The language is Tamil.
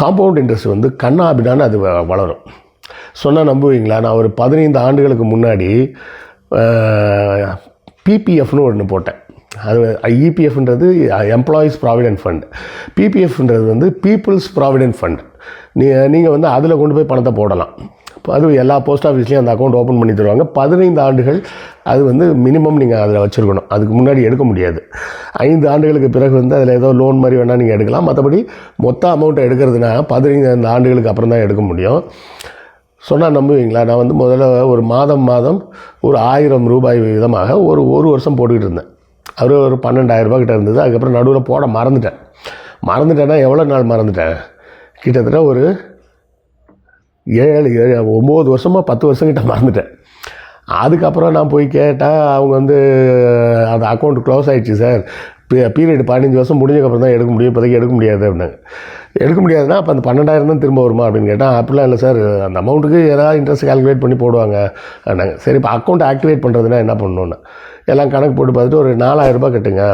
காம்பவுண்ட் இன்ட்ரெஸ்ட் வந்து கண்ணாபிடான்னு அது வளரும். சொன்னால் நம்புவீங்களா? நான் ஒரு பதினைந்து ஆண்டுகளுக்கு முன்னாடி பிபிஎஃப்னு ஒன்று போட்டேன். அது இபிஎஃப்ன்றது எம்ப்ளாயீஸ் ப்ராவிடென்ட் ஃபண்ட் பிபிஎஃப்ன்றது வந்து பீப்புள்ஸ் ப்ராவிடென்ட் ஃபண்ட் நீ நீங்கள் வந்து அதில் கொண்டு போய் பணத்தை போடலாம். அது எல்லா போஸ்ட் ஆஃபீஸ்லேயும் அந்த அக்கௌண்ட் ஓப்பன் பண்ணி தருவாங்க. பதினைந்து ஆண்டுகள் அது வந்து மினிமம் நீங்கள் அதில் வச்சுருக்கணும். அதுக்கு முன்னாடி எடுக்க முடியாது. ஐந்து ஆண்டுகளுக்கு பிறகு வந்து அதில் ஏதோ லோன் மாதிரி வேணால் நீங்கள் எடுக்கலாம். மற்றபடி மொத்த அமௌண்ட்டை எடுக்கிறதுனா பதினைந்து ஆண்டுகளுக்கு அப்புறம் தான் எடுக்க முடியும். சொன்னால் நம்புவீங்களா? நான் வந்து முதல்ல ஒரு மாதம் மாதம் ஒரு ஆயிரம் ரூபாய் விதமாக ஒரு ஒரு வருஷம் போட்டுக்கிட்டு இருந்தேன். அது ஒரு பன்னெண்டாயிரம் ரூபா கிட்ட இருந்தது. அதுக்கப்புறம் நடுவில் போட மறந்துட்டேன். மறந்துட்டேன்னா எவ்வளோ நாள் மறந்துட்டேன்? கிட்டத்தட்ட ஒரு ஏழு ஏழு ஒம்பது வருஷமாக பத்து வருஷங்கிட்ட மறந்துட்டேன். அதுக்கப்புறம் நான் போய் கேட்டால் அவங்க வந்து அந்த அக்கௌண்ட் க்ளோஸ் ஆகிடுச்சு சார். பீரியட் பதினஞ்சு வருஷம் முடிஞ்சக்கப்புறம் தான் எடுக்க முடியும் இப்போதைக்கு எடுக்க முடியாது அப்படின்னாங்க. எடுக்க முடியாதுன்னா அப்போ அந்த பன்னெண்டாயிரம் தான் திரும்ப வருமா அப்படின்னு கேட்டால் அப்படிலாம் இல்லை சார் அந்த அமௌண்ட்டுக்கு ஏதாவது இன்ட்ரெஸ்ட் கால்குலேட் பண்ணி போடுவாங்க அப்படின்னாங்க. சரி இப்போ அக்கௌண்ட் ஆக்டிவேட் பண்ணுறதுனா என்ன பண்ணணுன்னு எல்லாம் கணக்கு போட்டு பார்த்துட்டு ஒரு நாலாயிரம் ரூபாய் கட்டுங்க.